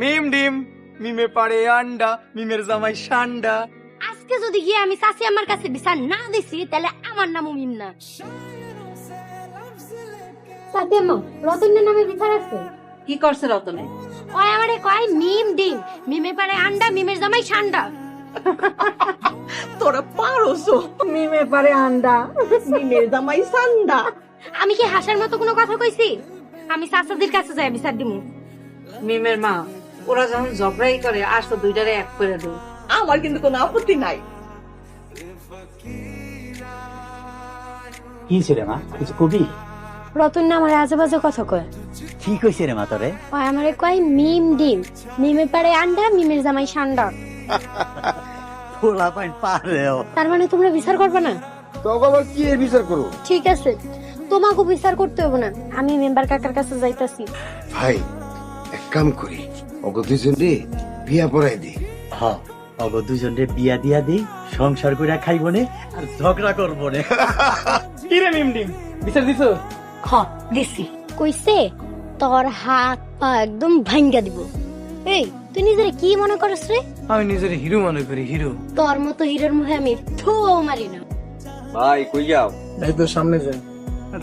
মিম ডিম মিমে পারে আন্ডা মিমের জামাই সান্ডা। আজকে যদি গিয়ে আমি চাষি আমার কাছে বিচার না দিছি তাহলে আমার নামও মিম না। সাদিয়াম্মা রতনের নামে বিচার আছে? কি করছে রতনে? ওই আমারে কয় মিম ডিম মিমে পারে আন্ডা মিমের জামাই সান্ডা। তোরা পারোসো মিমে পারে আন্ডা মিমের জামাই সান্ডা। আমি কি হাসার মতো কোনো কথা কইছি? আমি চাচাদের কাছে যাই বিচার দিমু। মিমের মা ওরা যখন ঝগড়াই করে আসো দুইটারে এক করে দেবো। আমার কিন্তু কোনো আপত্তি নাই। কি ছিল মা? কিছু কবি? রতন না আমার আজে বাজে কথা কয়। কি কইছে রে মা তোরে? ওই আমারে কয় মিম ডিম। মিমে পারে আন্ডা মিমের জামাই সান্ডা। পোলা পাইন পারেও। তার মানে তোমরা বিচার করবে না? তোকে আবার কি এর বিচার করো ঠিক আছে। তোমাকে বিচার করতে হবে না। আমি মেম্বার কাকার কাছে যাইতাছি। ভাই এক কাম করি ওকে দুজন রে বিয়া পড়াই দি হ অগ দুজনে বিয়া দিয়া দেই সংসার কইরা খাইব নে আর ঝগড়া করব নে। কি রে মিম ডিম? বিচার দিছো? খ দিছি। কইছে তোর হাত পা একদম ভাঙ্গা দিব। এই তুই নিজের কি মনে করস রে? আমি নিজের হিরো মনে করি হিরো। তোর মতো হিরোর মুখে আমি থু মারি না। ভাই কই যাও? এই তো সামনে যাই।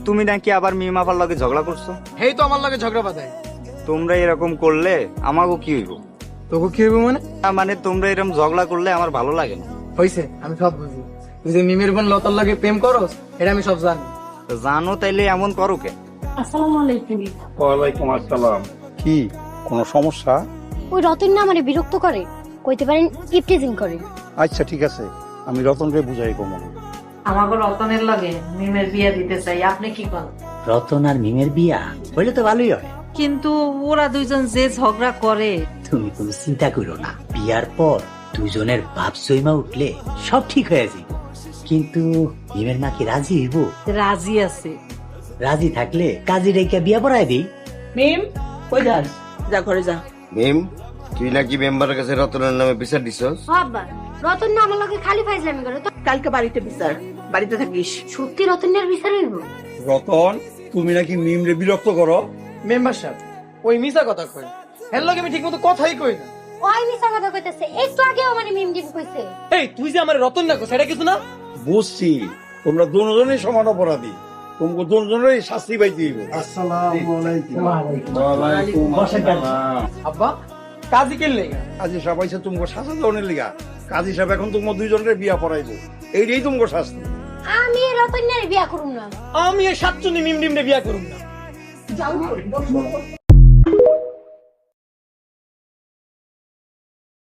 তুমি নাকি আবার মিম আপার লগে ঝগড়া করছ? হেই তো আমার লাগে ঝগড়া বাঁধায়। তোমরা এরকম করলে আমাকেও কি হইব? তোকে কি হবে মানে? মানে তোমরা এরকম ঝগড়া করলে আমার ভালো লাগে না। হইছে আমি সব বুঝি। তুই যে মিমের বোন লতার লাগে প্রেম করস এটা আমি সব জানি। তো জানো তাইলে এমন করো কে? আসসালামু আলাইকুম। ওয়ালাইকুম আসসালাম। কি কোনো সমস্যা? ওই রতন না মানে বিরক্ত করে? কইতে পারেন ইপটিজিং করে। আচ্ছা ঠিক আছে। আমি রতন রে বুঝাই কমন আমাকে রতনের লাগে মিমের বিয়ে দিতে চাই আপনি কি করেন রতন আর মিমের বিয়া হইলে তো ভালোই হয়। কিন্তু ওরা দুইজন যে ঝগড়া করে। তুমি কোনো চিন্তা করো না। বিয়ার পর দুজনের বাপ সইমা উঠলে সব ঠিক হয়ে যাবে কিন্তু মিমের মা কি রাজি হইব? রাজি আছে। রাজি থাকলে কাজী রেখে বিয়া পড়ায় দিই। মিম কই যাস? যা ঘরে যা। মেম তুই নাকি মেম্বারের কাছে রতনের নামে বিচার দিছস? বাবা রতন না আমার লগে খালি ফাইজলামি করে। তো কালকে বাড়িতে বিচার। বাড়িতে থাকিস। সত্যি রতনের বিচার হইব? রতন তুমি নাকি মিমরে বিরক্ত করো? মেম্বার সাহেব ওই মিশা কথা কই লগে আমি ঠিক মতো কথাই কই না। ওই মিছা কথা কইতেছে একটু আগেও মানে মিম ডিম কইছে। এই তুই যে আমার রতন না কো সেটা কিছু না? বুঝছি। তোমরা দুজনেই সমান অপরাধী। তোমাকে দুজনেরই শাস্তি পাইতে হইব। আব্বা কাজী কেন লেগা? কাজী সাহেব আইসা তোমাকে শাসা দেওয়ার লিগা। কাজী সাহেব এখন তোমার দুইজনের বিয়া পড়াইবো। এইটাই তোমাকে শাস্তি। আমি রতনের বিয়া করুম না। আমি এই মিম ডিম বিয়া করুম না। Cháu.